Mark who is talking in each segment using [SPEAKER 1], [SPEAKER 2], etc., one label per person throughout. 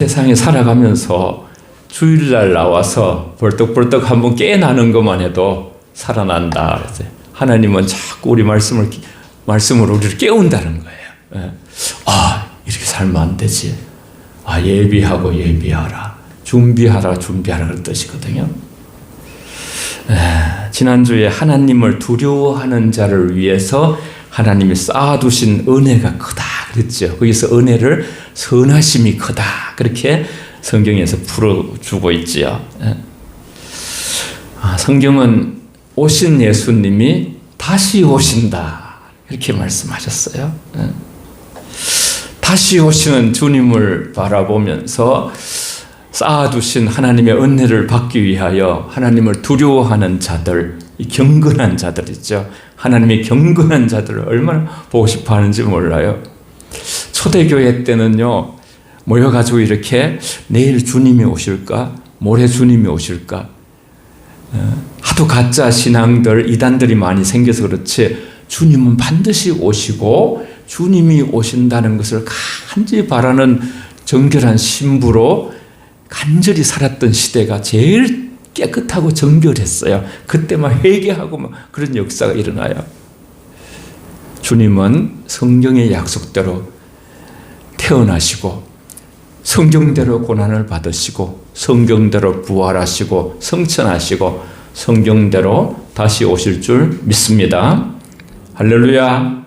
[SPEAKER 1] 세상에 살아가면서 주일날 나와서 벌떡벌떡 한번 깨어나는 것만 해도 살아난다. 하나님은 자꾸 우리 말씀을 말씀으로 우리를 깨운다는 거예요. 예. 아 이렇게 살면 안 되지. 아 예비하고 예비하라. 준비하라 준비하라 그런 뜻이거든요. 예, 지난주에 하나님을 두려워하는 자를 위해서 하나님이 쌓아두신 은혜가 크다 그랬죠. 거기서 은혜를 선하심이 크다 그렇게 성경에서 풀어주고 있지요. 예. 아, 성경은 오신 예수님이 다시 오신다 이렇게 말씀하셨어요. 예. 다시 오시는 주님을 바라보면서 쌓아두신 하나님의 은혜를 받기 위하여 하나님을 두려워하는 자들, 이 경건한 자들 있죠. 하나님의 경건한 자들을 얼마나 보고 싶어 하는지 몰라요. 초대교회 때는요, 모여가지고 이렇게 내일 주님이 오실까? 모레 주님이 오실까? 어, 하도 가짜 신앙들, 이단들이 많이 생겨서 그렇지, 주님은 반드시 오시고, 주님이 오신다는 것을 간절히 바라는 정결한 신부로 간절히 살았던 시대가 제일 깨끗하고 정결했어요. 그때만 회개하고 막 그런 역사가 일어나요. 주님은 성경의 약속대로 태어나시고 성경대로 고난을 받으시고 성경대로 부활하시고 성천하시고 성경대로 다시 오실 줄 믿습니다. 할렐루야.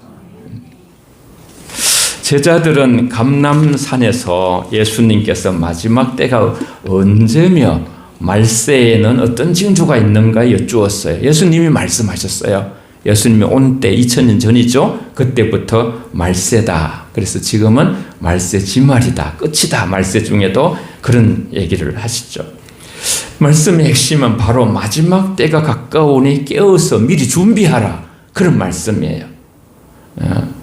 [SPEAKER 1] 제자들은 감남산에서 예수님께서 마지막 때가 언제며 말세에는 어떤 징조가 있는가 여쭈었어요. 예수님이 말씀하셨어요. 예수님이 온 때 2000년 전이죠. 그때부터 말세다. 그래서 지금은 말세 지말이다. 끝이다. 말세 중에도 그런 얘기를 하시죠. 말씀의 핵심은 바로 마지막 때가 가까우니 깨어서 미리 준비하라. 그런 말씀이에요. 어.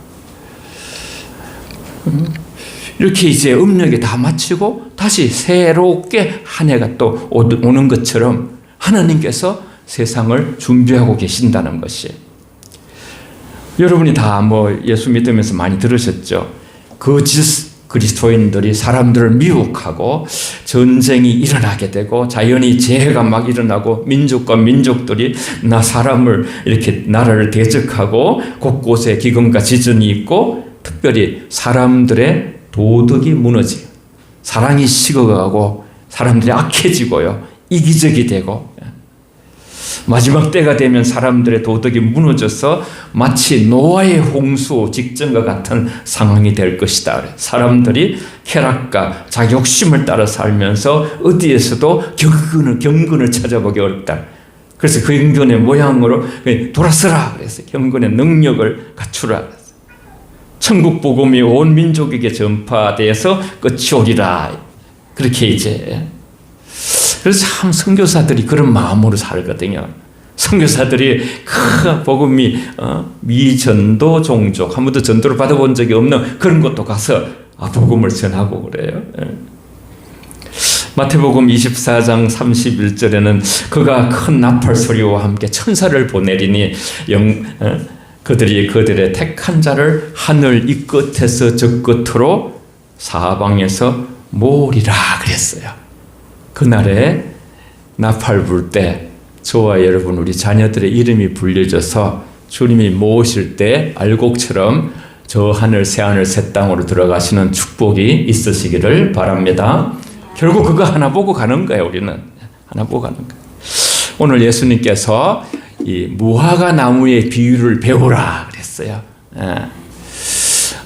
[SPEAKER 1] 이렇게 이제 음력이 다 마치고 다시 새롭게 한 해가 또 오는 것처럼 하나님께서 세상을 준비하고 계신다는 것이 여러분이 다 뭐 예수 믿으면서 많이 들으셨죠. 거짓 그리스도인들이 사람들을 미혹하고 전쟁이 일어나게 되고 자연이 재해가 막 일어나고 민족과 민족들이 나 사람을 이렇게 나라를 대적하고 곳곳에 기근과 지진이 있고 특별히 사람들의 도덕이 무너지고 사랑이 식어가고 사람들이 악해지고요. 이기적이 되고 마지막 때가 되면 사람들의 도덕이 무너져서 마치 노아의 홍수 직전과 같은 상황이 될 것이다. 사람들이 쾌락과 자기 욕심을 따라 살면서 어디에서도 경건을, 경건을 찾아보기 어렵다. 그래서 그 경건의 모양으로 돌아서라. 그래서 경건의 능력을 갖추라. 천국 복음이 온 민족에게 전파돼서 끝이 오리라. 그렇게 이제 그래서 참 선교사들이 그런 마음으로 살거든요. 선교사들이 그 복음이 어, 미전도 종족 한 번도 전도를 받아본 적이 없는 그런 곳도 가서 아, 복음을 전하고 그래요. 예. 마태복음 24장 31절에는 그가 큰 나팔 소리와 함께 천사를 보내리니 영, 어, 그들이 그들의 택한 자를 하늘 이 끝에서 저 끝으로 사방에서 모으리라 그랬어요. 그날에 나팔 불 때 저와 여러분 우리 자녀들의 이름이 불려져서 주님이 모으실 때 알곡처럼 저 하늘 새 하늘 새 땅으로 들어가시는 축복이 있으시기를 바랍니다. 결국 그거 하나 보고 가는 거예요. 우리는 하나 보고 가는 거예요. 오늘 예수님께서 이 무화과 나무의 비유를 배우라 그랬어요.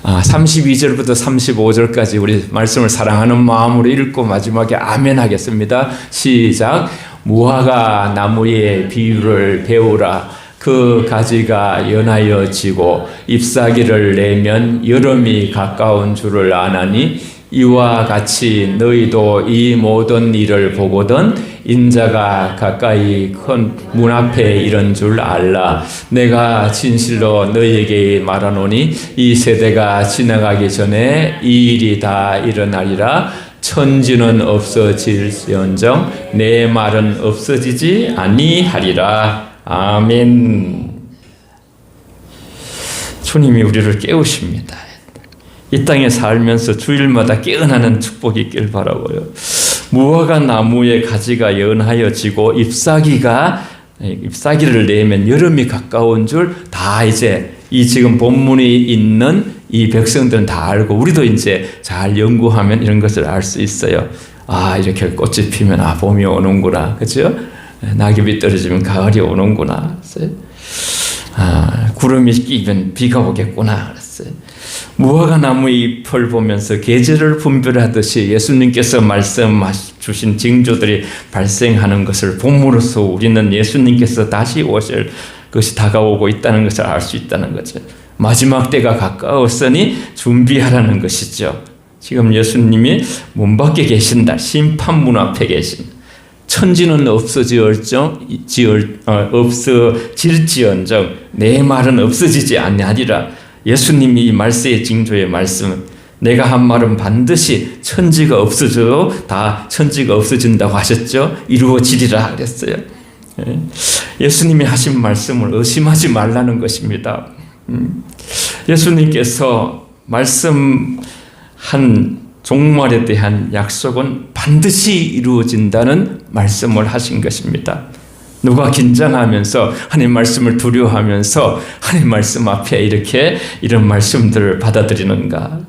[SPEAKER 1] 아, 32절부터 35절까지 우리 말씀을 사랑하는 마음으로 읽고 마지막에 아멘 하겠습니다. 시작. 무화과 나무의 비유를 배우라. 그 가지가 연하여 지고 잎사귀를 내면 여름이 가까운 줄을 아나니 이와 같이 너희도 이 모든 일을 보거든 인자가 가까이 큰 문 앞에 이런 줄 알라. 내가 진실로 너희에게 말하노니 이 세대가 지나가기 전에 이 일이 다 일어나리라. 천지는 없어질지언정 내 말은 없어지지 아니하리라. 아멘. 주님이 우리를 깨우십니다. 이 땅에 살면서 주일마다 깨어나는 축복이 있길 바라고요. 무화과 나무의 가지가 연하여 지고 잎사귀가 잎사귀를 내면 여름이 가까운 줄 다 이제 이 지금 본문이 있는 이 백성들은 다 알고 우리도 이제 잘 연구하면 이런 것을 알 수 있어요. 아 이렇게 꽃이 피면 아 봄이 오는구나, 그렇죠? 낙엽이 떨어지면 가을이 오는구나. 아 구름이 끼면 비가 오겠구나. 그랬어요. 무화과 나무 잎을 보면서 계절을 분별하듯이 예수님께서 말씀 주신 징조들이 발생하는 것을 봄으로써 우리는 예수님께서 다시 오실 것이 다가오고 있다는 것을 알 수 있다는 거죠. 마지막 때가 가까웠으니 준비하라는 것이죠. 지금 예수님이 문 밖에 계신다. 심판문 앞에 계신. 천지는 없어질정 어, 없어질지언정 내 말은 없어지지 아니하리라. 예수님이 이 말세의 징조의 말씀 내가 한 말은 반드시 천지가 없어져도 다 천지가 없어진다고 하셨죠. 이루어지리라 그랬어요. 예. 예수님이 하신 말씀을 의심하지 말라는 것입니다. 음. 예수님께서 말씀한 종말에 대한 약속은 반드시 이루어진다는 말씀을 하신 것입니다. 누가 긴장하면서 하나님 말씀을 두려워하면서 하나님 말씀 앞에 이렇게 이런 말씀들을 받아들이는가?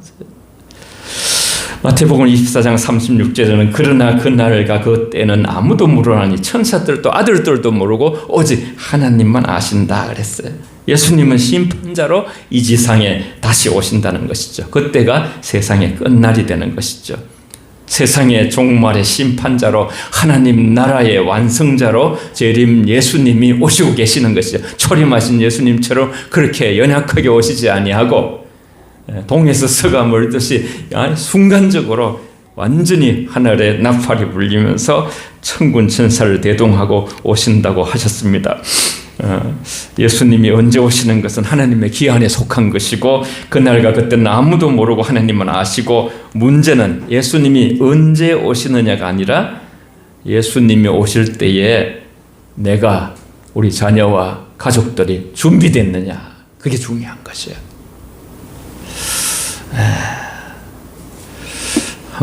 [SPEAKER 1] 마태복음 24장 36절에는 그러나 그날과 그 때는 아무도 모르나니 천사들도 아들들도 모르고 오직 하나님만 아신다 그랬어요. 예수님은 심판자로 이 지상에 다시 오신다는 것이죠. 그때가 세상의 끝날이 되는 것이죠. 세상의 종말의 심판자로 하나님 나라의 완성자로 재림 예수님이 오시고 계시는 것이죠. 초림하신 예수님처럼 그렇게 연약하게 오시지 아니하고 예, 동에서 서가 멀듯이 순간적으로 완전히 하늘에 나팔이 불리면서 천군 천사를 대동하고 오신다고 하셨습니다. 어, 예수님이 언제 오시는 것은 하나님의 기한에 속한 것이고 그날과 그때는 아무도 모르고 하나님은 아시고 문제는 예수님이 언제 오시느냐가 아니라 예수님이 오실 때에 내가 우리 자녀와 가족들이 준비됐느냐 그게 중요한 것이에요.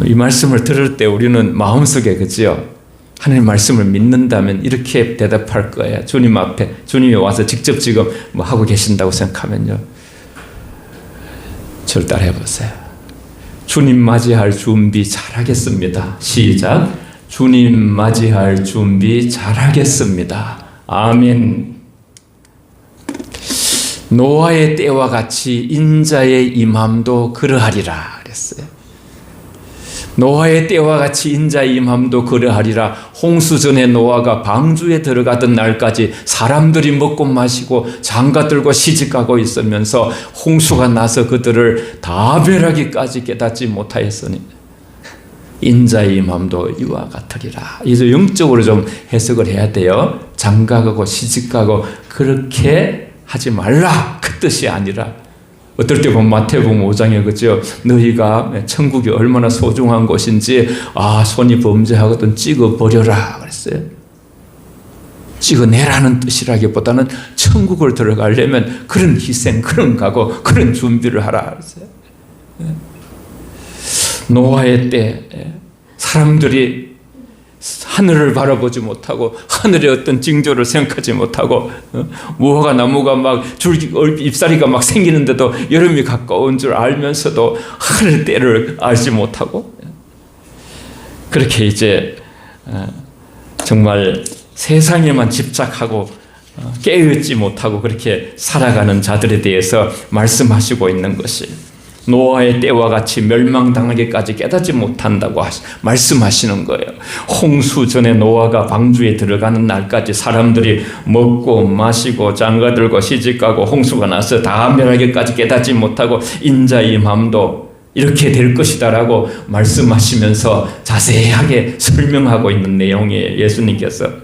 [SPEAKER 1] 이 말씀을 들을 때 우리는 마음속에 그지요. 하나님 말씀을 믿는다면 이렇게 대답할 거예요. 주님 앞에 주님이 와서 직접 지금 뭐 하고 계신다고 생각하면요. 저를 따라해 보세요. 주님 맞이할 준비 잘하겠습니다. 시작. 주님 맞이할 준비 잘하겠습니다. 아멘. 노아의 때와 같이 인자의 임함도 그러하리라 그랬어요. 노아의 때와 같이 인자의 임함도 그러하리라 홍수 전에 노아가 방주에 들어가던 날까지 사람들이 먹고 마시고 장가 들고 시집가고 있으면서 홍수가 나서 그들을 다 멸하기까지 깨닫지 못하였으니 인자의 임함도 이와 같으리라. 이제 영적으로 좀 해석을 해야 돼요. 장가가고 시집가고 그렇게 하지 말라 그 뜻이 아니라 어떨 때 보면 마태복음 5장에 그죠 너희가 천국이 얼마나 소중한 곳인지 아 손이 범죄하거든 찍어 버려라 그랬어요. 찍어내라는 뜻이라기보다는 천국을 들어가려면 그런 희생, 그런 각오, 그런 준비를 하라 그랬어요. 예. 노아의 때 예. 사람들이 하늘을 바라보지 못하고 하늘의 어떤 징조를 생각하지 못하고 어? 무화과 나무가 막 줄기 잎사리가 막 생기는데도 여름이 가까운 줄 알면서도 하늘 때를 알지 못하고 그렇게 이제 어, 정말 세상에만 집착하고 어, 깨어있지 못하고 그렇게 살아가는 자들에 대해서 말씀하시고 있는 것이 노아의 때와 같이 멸망당하기까지 깨닫지 못한다고 하시, 말씀하시는 거예요. 홍수 전에 노아가 방주에 들어가는 날까지 사람들이 먹고 마시고 장가들고 시집가고 홍수가 나서 다 멸하기까지 깨닫지 못하고 인자의 마음도 이렇게 될 것이다라고 말씀하시면서 자세하게 설명하고 있는 내용이에요. 예수님께서.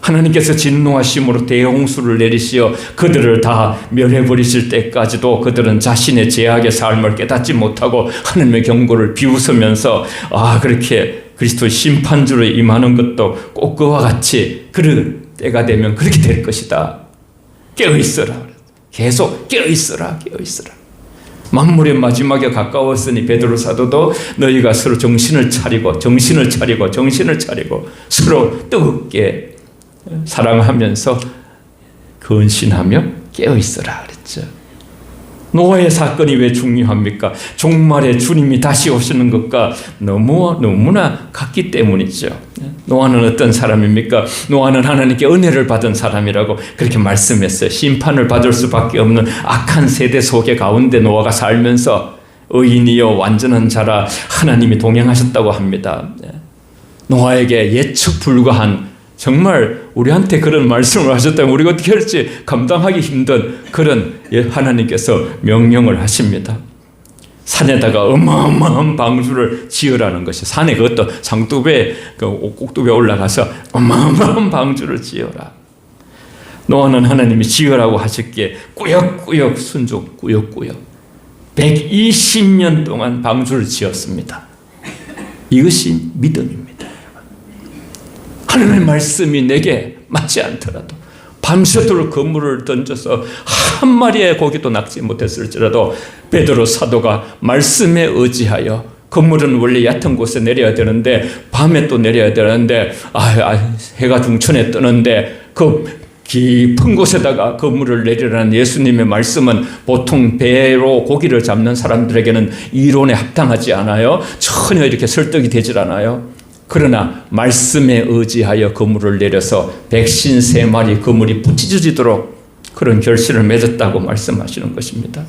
[SPEAKER 1] 하나님께서 진노하심으로 대홍수를 내리시어 그들을 다 멸해버리실 때까지도 그들은 자신의 죄악의 삶을 깨닫지 못하고 하나님의 경고를 비웃으면서 아 그렇게 그리스도의 심판주로 임하는 것도 꼭 그와 같이 그럴 때가 되면 그렇게 될 것이다. 깨어 있어라. 계속 깨어 있어라. 깨어 있어라. 만물의 마지막에 가까웠으니 베드로 사도도 너희가 서로 정신을 차리고 정신을 차리고 정신을 차리고 서로 뜨겁게 사랑하면서 근신하며 깨어 있어라 그랬죠. 노아의 사건이 왜 중요합니까? 종말에 주님이 다시 오시는 것과 너무 너무나 같기 때문이죠. 노아는 어떤 사람입니까? 노아는 하나님께 은혜를 받은 사람이라고 그렇게 말씀했어요. 심판을 받을 수밖에 없는 악한 세대 속에 가운데 노아가 살면서 의인이요 완전한 자라 하나님이 동행하셨다고 합니다. 노아에게 예측 불가한 정말 우리한테 그런 말씀을 하셨다면 우리가 어떻게 할지 감당하기 힘든 그런 예, 하나님께서 명령을 하십니다. 산에다가 어마어마한 방주를 지으라는 것이 산에 그것도 상뚝에 그 꼭두에 올라가서 어마어마한 방주를 지어라. 노아는 하나님이 지으라고 하셨기에 꾸역꾸역 순종 꾸역꾸역 120년 동안 방주를 지었습니다. 이것이 믿음입니다. 하나님의 말씀이 내게 맞지 않더라도 밤새도록 그물을 던져서 한 마리의 고기도 낚지 못했을지라도 베드로 사도가 말씀에 의지하여 그물은 원래 얕은 곳에 내려야 되는데 밤에 또 내려야 되는데 아, 아 해가 중천에 뜨는데 그 깊은 곳에다가 그물을 내리라는 예수님의 말씀은 보통 배로 고기를 잡는 사람들에게는 이론에 합당하지 않아요. 전혀 이렇게 설득이 되질 않아요. 그러나 말씀에 의지하여 그물을 내려서 백신 세 마리 그물이 부치져지도록 그런 결실을 맺었다고 말씀하시는 것입니다.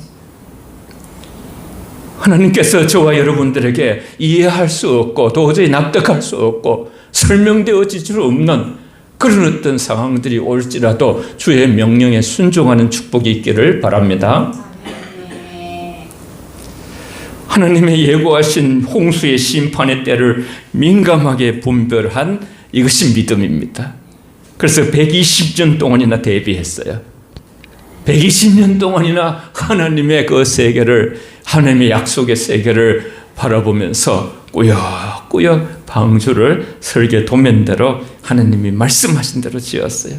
[SPEAKER 1] 하나님께서 저와 여러분들에게 이해할 수 없고 도저히 납득할 수 없고 설명되어질 수 없는 그런 어떤 상황들이 올지라도 주의 명령에 순종하는 축복이 있기를 바랍니다. 하나님의 예고하신 홍수의 심판의 때를 민감하게 분별한 이것이 믿음입니다. 그래서 120년 동안이나 대비했어요. 120년 동안이나 하나님의 그 세계를 하나님의 약속의 세계를 바라보면서 꾸역꾸역 방주를 설계 도면대로 하나님이 말씀하신 대로 지었어요.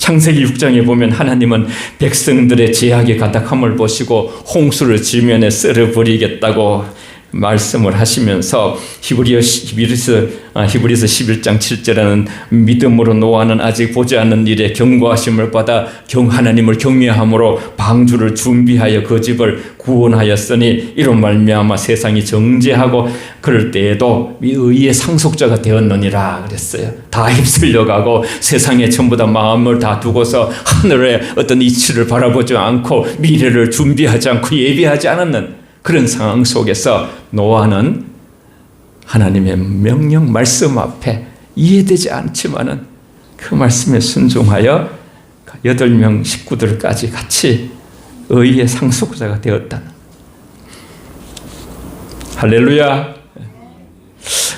[SPEAKER 1] 창세기 6장에 보면 하나님은 백성들의 제약이 가득함을 보시고 홍수를 지면에 쓸어버리겠다고 말씀을 하시면서 히브리어 히브리서 아, 히브리서 11장 7절에는 믿음으로 노아는 아직 보지 않는 일에 경고하심을 받아 경 하나님을 경외함으로 방주를 준비하여 그 집을 구원하였으니 이런 말미암아 세상이 정죄하고 그럴 때에도 의의 상속자가 되었느니라 그랬어요. 다 휩쓸려 가고 세상에 전부 다 마음을 다 두고서 하늘의 어떤 이치를 바라보지 않고 미래를 준비하지 않고 예비하지 않았는 그런 상황 속에서 노아는 하나님의 명령 말씀 앞에 이해되지 않지만은 그 말씀에 순종하여 여덟 명 식구들까지 같이 의의 상속자가 되었다는 할렐루야.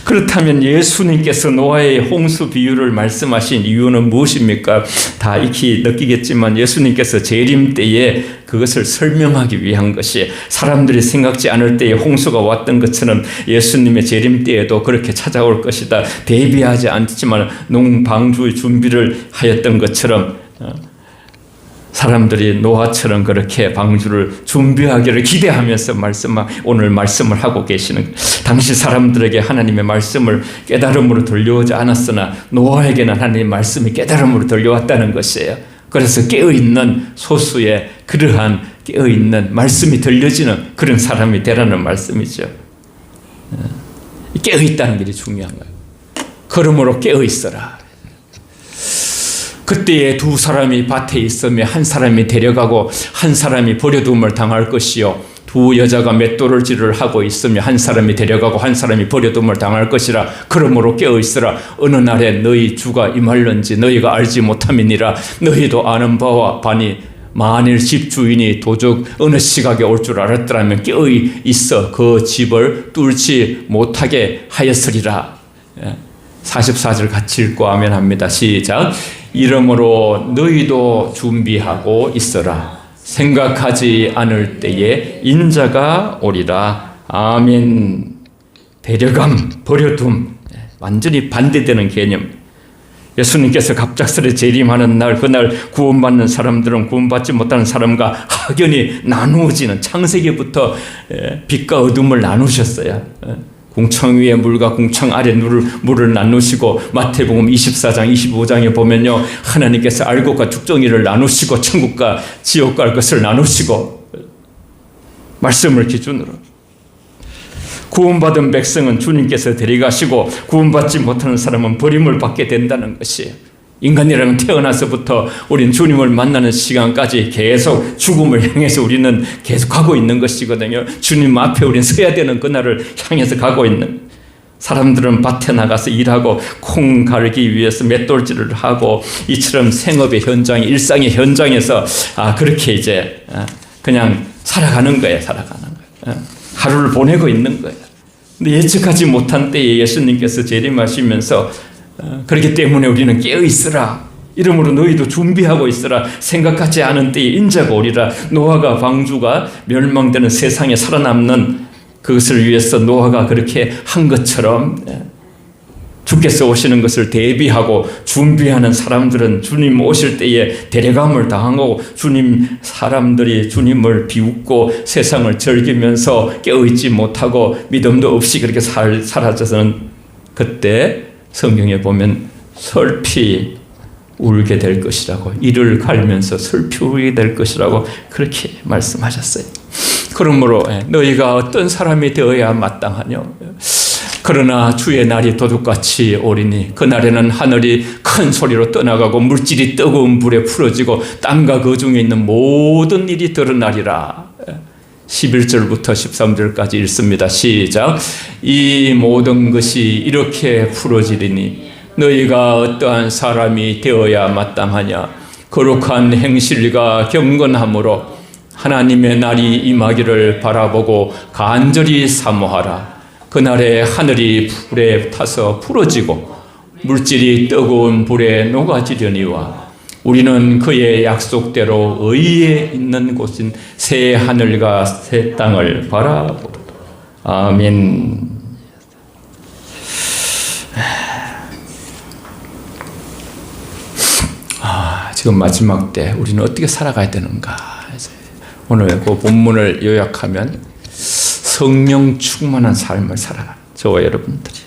[SPEAKER 1] 그렇다면 예수님께서 노아의 홍수 비유를 말씀하신 이유는 무엇입니까? 다 익히 느끼겠지만 예수님께서 재림 때에 그것을 설명하기 위한 것이 사람들이 생각지 않을 때에 홍수가 왔던 것처럼 예수님의 재림 때에도 그렇게 찾아올 것이다. 대비하지 않지만 농방주의 준비를 하였던 것처럼 어, 사람들이 노아처럼 그렇게 방주를 준비하기를 기대하면서 말씀 오늘 말씀을 하고 계시는 당시 사람들에게 하나님의 말씀을 깨달음으로 들려오지 않았으나 노아에게는 하나님의 말씀이 깨달음으로 들려왔다는 것이에요. 그래서 깨어 있는 소수의 그러한 깨어 있는 말씀이 들려지는 그런 사람이 되라는 말씀이죠. 어, 깨어 있다는 게 중요한 거예요. 그러므로 깨어 있어라. 그때에 두 사람이 밭에 있으며 한 사람이 데려가고 한 사람이 버려둠을 당할 것이요. 두 여자가 맷돌질을 하고 있으며 한 사람이 데려가고 한 사람이 버려둠을 당할 것이라 그러므로 깨어 있으라. 어느 날에 너희 주가 임할런지 너희가 알지 못함이니라. 너희도 아는 바와 바니 만일 집 주인이 도적 어느 시각에 올 줄 알았더라면 깨어 있어 그 집을 뚫지 못하게 하였으리라 44절 예. 같이 읽고 아멘 합니다 시작 이러므로 너희도 준비하고 있어라. 생각하지 않을 때에 인자가 오리라. 아멘. 데려감, 버려둠. 완전히 반대되는 개념. 예수님께서 갑작스레 재림하는 날 그날 구원받는 사람들은 구원받지 못하는 사람과 확연히 나누어지는 창세기부터 예, 빛과 어둠을 나누셨어요. 예, 궁창 위에 물과 궁창 아래 물을, 물을 나누시고 마태복음 24장 25장에 보면요 하나님께서 알곡과 죽정이를 나누시고 천국과 지옥 갈 것을 나누시고 말씀을 기준으로 구원받은 백성은 주님께서 데려가시고 구원받지 못하는 사람은 버림을 받게 된다는 것이에요. 인간이라는 태어나서부터 우린 주님을 만나는 시간까지 계속 죽음을 향해서 우리는 계속 가고 있는 것이거든요. 주님 앞에 우리는 서야 되는 그날을 향해서 가고 있는 사람들은 밭에 나가서 일하고 콩 갈기 위해서 맷돌질을 하고 이처럼 생업의 현장, 일상의 현장에서 아 그렇게 이제 아, 그냥 살아가는 거예요, 살아가는 거예요. 아, 하루를 보내고 있는 거예요. 근데 예측하지 못한 때에 예수님께서 재림하시면서 어, 그렇기 때문에 우리는 깨어 있으라. 이러므로 너희도 준비하고 있으라. 생각하지 않은 때에 인자가 오리라. 노아가 방주가 멸망되는 세상에 살아남는 그것을 위해서 노아가 그렇게 한 것처럼 예, 주께서 오시는 것을 대비하고 준비하는 사람들은 주님 오실 때에 데려감을 당하고 주님 사람들이 주님을 비웃고 세상을 즐기면서 깨어있지 못하고 믿음도 없이 그렇게 살, 사라져서는 그때 성경에 보면 슬피 울게 될 것이라고 이를 갈면서 슬피 울게 될 것이라고 그렇게 말씀하셨어요. 그러므로 예, 너희가 어떤 사람이 되어야 마땅하뇨? 그러나 주의 날이 도둑같이 오리니 그날에는 하늘이 큰 소리로 떠나가고 물질이 뜨거운 불에 풀어지고 땅과 그 중에 있는 모든 일이 드러나리라. 11절부터 13절까지 읽습니다. 시작. 이 모든 것이 이렇게 풀어지리니 너희가 어떠한 사람이 되어야 마땅하냐. 거룩한 행실과 경건함으로 하나님의 날이 임하기를 바라보고 간절히 사모하라. 그날에 하늘이 불에 타서 풀어지고 물질이 뜨거운 불에 녹아지려니와 우리는 그의 약속대로 의에 있는 곳인 새 하늘과 새 땅을 바라보다. 아멘. 아, 지금 마지막 때 우리는 어떻게 살아가야 되는가? 오늘 그 본문을 요약하면 성령 충만한 삶을 살아가는 저와 여러분들이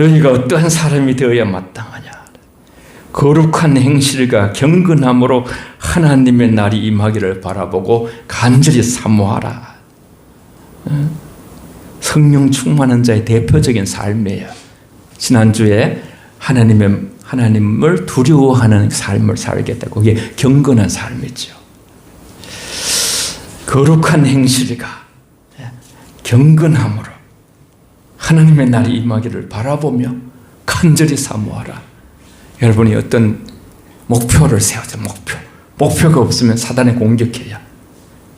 [SPEAKER 1] 너희가 어떠한 사람이 되어야 마땅하냐 거룩한 행실과 경건함으로 하나님의 날이 임하기를 바라보고 간절히 사모하라 성령 충만한 자의 대표적인 삶이에요 지난주에 하나님의 하나님을 두려워하는 삶을 살겠다. 그게 경건한 삶이죠. 거룩한 행실이가 경건함으로 하나님의 날이 임하기를 바라보며 간절히 사모하라. 여러분이 어떤 목표를 세우자 목표. 목표가 없으면 사단에 공격해야.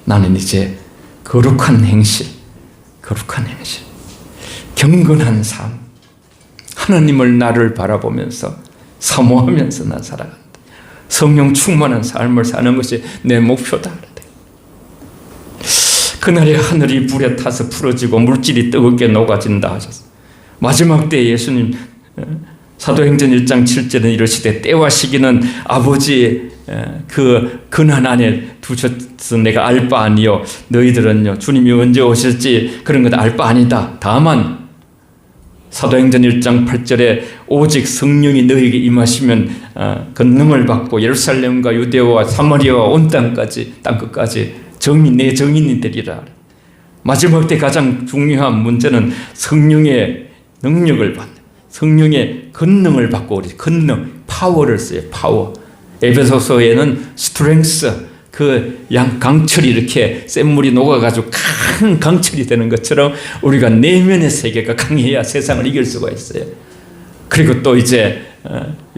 [SPEAKER 1] 나는 이제 거룩한 행실, 거룩한 행실, 경건한 삶, 하나님을 나를 바라보면서 사모하면서 난 살아간다. 성령 충만한 삶을 사는 것이 내 목표다. 그날에 하늘이 불에 타서 풀어지고 물질이 뜨겁게 녹아진다 하셨어. 마지막 때 예수님 어, 사도행전 1장 7절은 이러시되 때와 시기는 아버지 어, 그 근한 안에 두셨어 내가 알 바 아니요 너희들은요 주님이 언제 오실지 그런 것 알 바 아니다. 다만 사도행전 1장 8절에 오직 성령이 너에게 임하시면 권능을 어, 받고 예루살렘과 유대와 사마리아와 온 땅까지 땅 끝까지 정인 내 정인이 되리라. 마지막 때 가장 중요한 문제는 성령의 능력을 받는 성령의 권능을 받고 우리 권능 파워를 써요. 파워. 에베소서에는 스트렝스 그 양 강철이 이렇게 센 물이 녹아가지고 큰 강철이 되는 것처럼 우리가 내면의 세계가 강해야 세상을 이길 수가 있어요. 그리고 또 이제 어,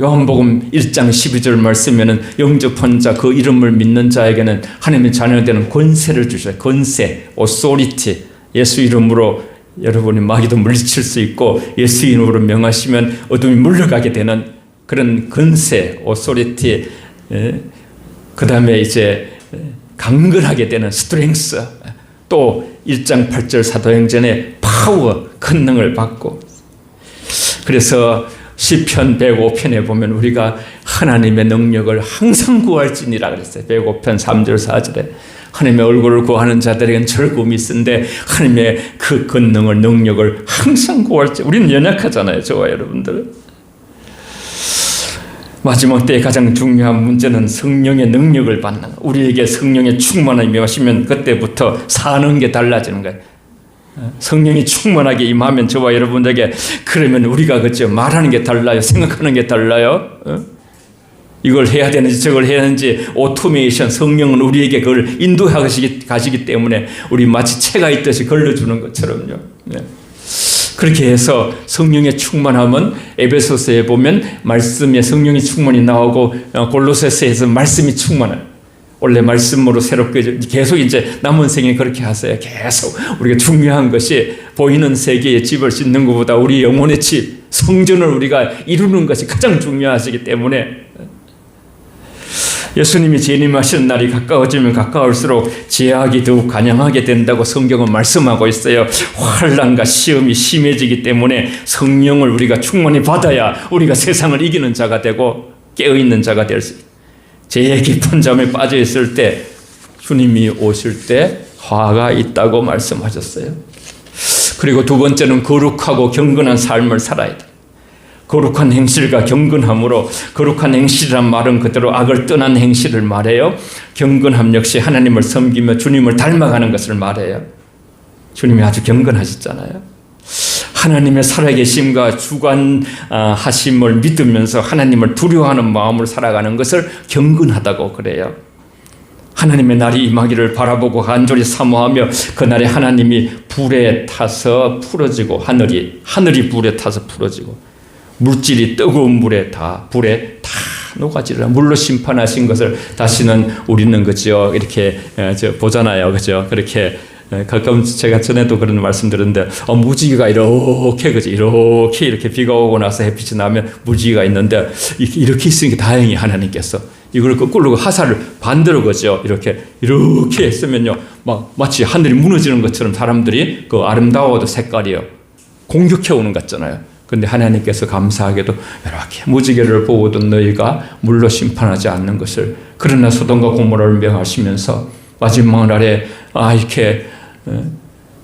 [SPEAKER 1] 요한복음 1장 12절 말씀에는 영접한 자 그 이름을 믿는 자에게는 하나님의 자녀 되는 권세를 주셔요. 권세, 오소리티. 예수 이름으로 여러분이 마귀도 물리칠 수 있고 예수 이름으로 명하시면 어둠이 물러가게 되는 그런 권세, 오소리티. 예. 그 다음에 이제 강건하게 되는 스트렝스. 또 1장 8절 사도행전에 파워, 권능을 받고 그래서 시편 105편에 보면 우리가 하나님의 능력을 항상 구할지니라 그랬어요. 105편 3절 4절에 하나님의 얼굴을 구하는 자들에겐 즐거움이 있는데 하나님의 그 권능을 능력을 항상 구할지 우리는 연약하잖아요. 저와 여러분들. 마지막 때에 가장 중요한 문제는 성령의 능력을 받는 거. 우리에게 성령의 충만함이 오시면 그때부터 사는 게 달라지는 거예요. 성령이 충만하게 임하면 저와 여러분에게 그러면 우리가 그죠 말하는 게 달라요 생각하는 게 달라요 어? 이걸 해야 되는지 저걸 해야 하는지 오토메이션 성령은 우리에게 그걸 인도하시기 가시기 때문에 우리 마치 채가 있듯이 걸러주는 것처럼요 네. 그렇게 해서 성령의 충만함은 에베소서에 보면 말씀에 성령이 충만히 나오고 어, 골로새서에서 말씀이 충만해요 원래 말씀으로 새롭게 계속 이제 남은 생에 그렇게 하세요. 계속 우리가 중요한 것이 보이는 세계의 집을 짓는 것보다 우리 영혼의 집, 성전을 우리가 이루는 것이 가장 중요하시기 때문에 예수님이 재림하시는 날이 가까워지면 가까울수록 제약이 더욱 간영하게 된다고 성경은 말씀하고 있어요. 환란과 시험이 심해지기 때문에 성령을 우리가 충분히 받아야 우리가 세상을 이기는 자가 되고 깨어 있는 자가 될 수 있어 요. 제의 깊은 잠에 빠져 있을 때 주님이 오실 때 화가 있다고 말씀하셨어요. 그리고 두 번째는 거룩하고 경건한 삶을 살아야 돼. 거룩한 행실과 경건함으로 거룩한 행실이란 말은 그대로 악을 떠난 행실을 말해요. 경건함 역시 하나님을 섬기며 주님을 닮아가는 것을 말해요. 주님이 아주 경건하셨잖아요. 하나님의 살아계심과 주관하심을 믿으면서 하나님을 두려워하는 마음을 살아가는 것을 경건하다고 그래요. 하나님의 날이 임하기를 바라보고 간절히 사모하며 그날에 하나님이 불에 타서 풀어지고 하늘이 하늘이 불에 타서 풀어지고 물질이 뜨거운 물에 다 불에 다 녹아지라 물로 심판하신 것을 다시는 우리는 그죠 이렇게 보잖아요 그죠 그렇게 네, 가끔 제가 전에도 그런 말씀 드렸는데 어, 무지개가 이렇게 그지? 이렇게 이렇게 비가 오고 나서 햇빛이 나면 무지개가 있는데 이렇게 있으니까 다행히 하나님께서 이걸 거꾸로 하사를 반대로 그죠? 이렇게 이렇게 했으면요. 막 마치 하늘이 무너지는 것처럼 사람들이 그 아름다워도 색깔이요. 공격해 오는 것 같잖아요. 근데 하나님께서 감사하게도 이렇게 무지개를 보고도 너희가 물로 심판하지 않는 것을 그러나 소돔과 고모라를 명하시면서 마지막 날에 아 이렇게 어,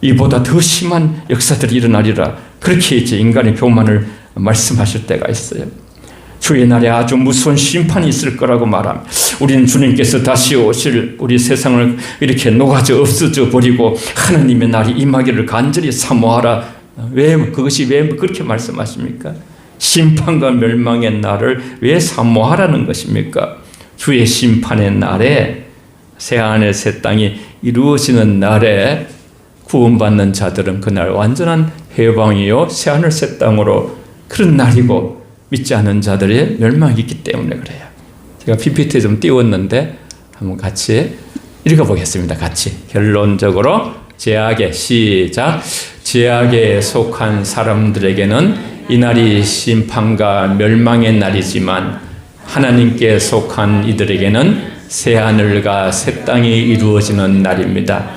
[SPEAKER 1] 이보다 더 심한 역사들이 일어나리라. 그렇게 이제 인간의 교만을 말씀하실 때가 있어요. 주의 날에 아주 무서운 심판이 있을 거라고 말합니다. 우리는 주님께서 다시 오실 우리 세상을 이렇게 녹아져 없어져 버리고 하나님의 날이 임하기를 간절히 사모하라. 왜 그것이 왜 그렇게 말씀하십니까? 심판과 멸망의 날을 왜 사모하라는 것입니까? 주의 심판의 날에 새 하늘 새 땅이 이루어지는 날에 구원받는 자들은 그날 완전한 해방이요 새 하늘 새 땅으로 그런 날이고 믿지 않는 자들의 멸망이 있기 때문에 그래요. 제가 PPT 좀 띄웠는데 한번 같이 읽어보겠습니다. 같이 결론적으로 제약의 시작 제약에 속한 사람들에게는 이 날이 심판과 멸망의 날이지만 하나님께 속한 이들에게는 새 하늘과 새 땅이 이루어지는 날입니다.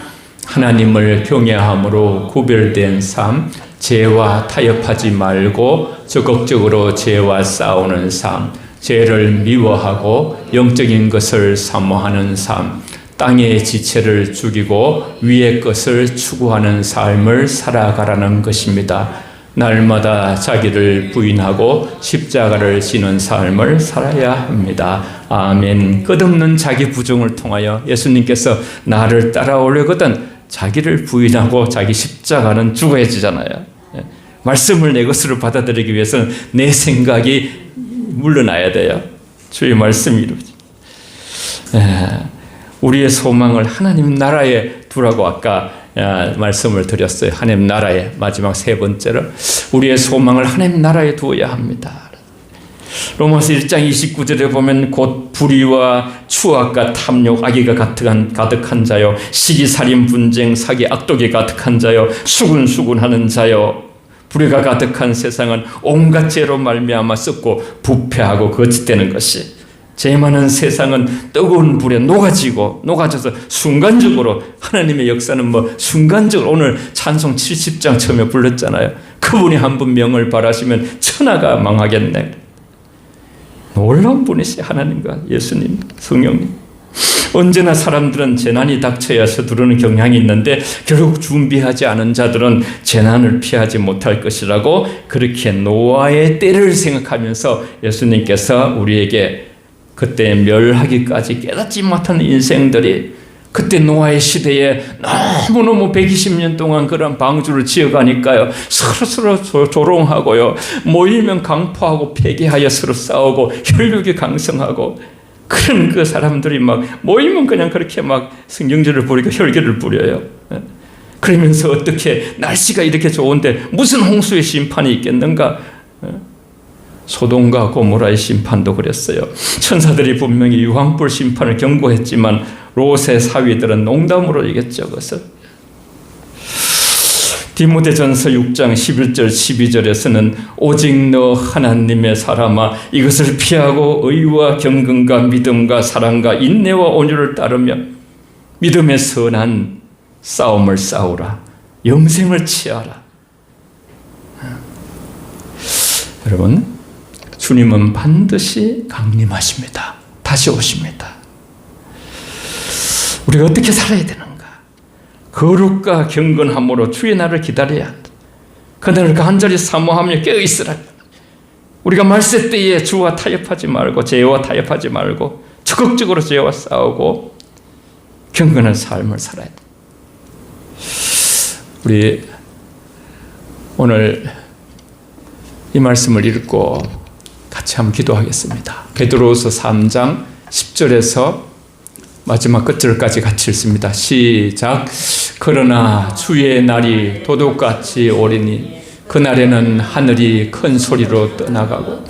[SPEAKER 1] 하나님을 경외함으로 구별된 삶, 죄와 타협하지 말고 적극적으로 죄와 싸우는 삶, 죄를 미워하고 영적인 것을 사모하는 삶, 땅의 지체를 죽이고 위의 것을 추구하는 삶을 살아가라는 것입니다. 날마다 자기를 부인하고 십자가를 지는 삶을 살아야 합니다. 아멘. 끝없는 자기 부정을 통하여 예수님께서 나를 따라오려거든 자기를 부인하고 자기 십자가는 죽어야 지잖아요. 예. 말씀을 내 것으로 받아들이기 위해서는 내 생각이 물러나야 돼요. 주의 말씀이 이루지. 예. 우리의 소망을 하나님 나라에 두라고 아까 말씀을 드렸어요. 하나님 나라에 마지막 세 번째로 우리의 소망을 하나님 나라에 두어야 합니다. 로마서 1장 29절에 보면 곧 불의와 추악과 탐욕, 악의가 가득한, 가득한 자요, 시기살인, 분쟁, 사기, 악독이 가득한 자요, 수군수군하는 자요, 불의가 가득한 세상은 온갖 죄로 말미암아 썩고 부패하고 거짓되는 것이 죄 많은 세상은 뜨거운 불에 녹아지고 녹아져서 순간적으로 하나님의 역사는 뭐 순간적으로 오늘 찬송 70장 처음에 불렀잖아요. 그분이 한 분 명을 바라시면 천하가 망하겠네. 놀라운 분이시 하나님과 예수님, 성령님. 언제나 사람들은 재난이 닥쳐야 서두르는 경향이 있는데 결국 준비하지 않은 자들은 재난을 피하지 못할 것이라고 그렇게 노아의 때를 생각하면서 예수님께서 우리에게 그때 멸하기까지 깨닫지 못한 인생들이 그때 노아의 시대에 너무너무 120년 동안 그런 방주를 지어가니까요. 서로서로 조- 조롱하고요. 모이면 강포하고 폐기하여 서로 싸우고 혈육이 강성하고 그런 그 사람들이 막 모이면 그냥 그렇게 막 성경절을 부리고 혈기를 부려요. 예. 그러면서 어떻게 날씨가 이렇게 좋은데 무슨 홍수의 심판이 있겠는가? 예. 소돔과 고모라의 심판도 그랬어요. 천사들이 분명히 유황불 심판을 경고했지만 롯의 사위들은 농담으로 얘기했죠. 그것을. 디모데전서 6장 11절 12절에서는 오직 너 하나님의 사람아 이것을 피하고 의와 경건과 믿음과 사랑과 인내와 온유를 따르며 믿음의 선한 싸움을 싸우라 영생을 취하라 여러분 주님은 반드시 강림하십니다 다시 오십니다 우리가 어떻게 살아야 되는가 거룩과 경건함으로 주의 날을 기다려야 한다. 그날을 간절히 사모하며 깨어있으라. 우리가 말세 때에 주와 타협하지 말고 죄와 타협하지 말고 적극적으로 죄와 싸우고 경건한 삶을 살아야 돼. 우리 오늘 이 말씀을 읽고 같이 한번 기도하겠습니다. 베드로후서 3장 10절에서 마지막 끝절까지 같이 읽습니다. 시작. 그러나 주의 날이 도둑같이 오리니 그날에는 하늘이 큰 소리로 떠나가고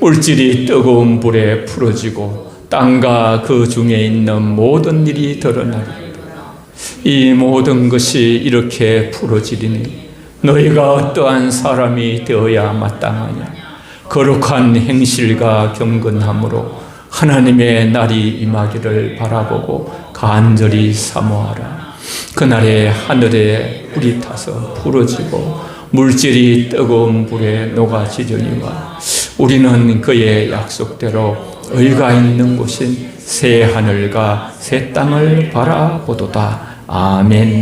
[SPEAKER 1] 물질이 뜨거운 불에 풀어지고 땅과 그 중에 있는 모든 일이 드러나리. 이 모든 것이 이렇게 풀어지리니 너희가 어떠한 사람이 되어야 마땅하냐? 거룩한 행실과 경건함으로 하나님의 날이 임하기를 바라보고 간절히 사모하라. 그날에 하늘에 불이 타서 부러지고 물질이 뜨거운 불에 녹아지려니와 우리는 그의 약속대로 의가 있는 곳인 새 하늘과 새 땅을 바라보도다. 아멘.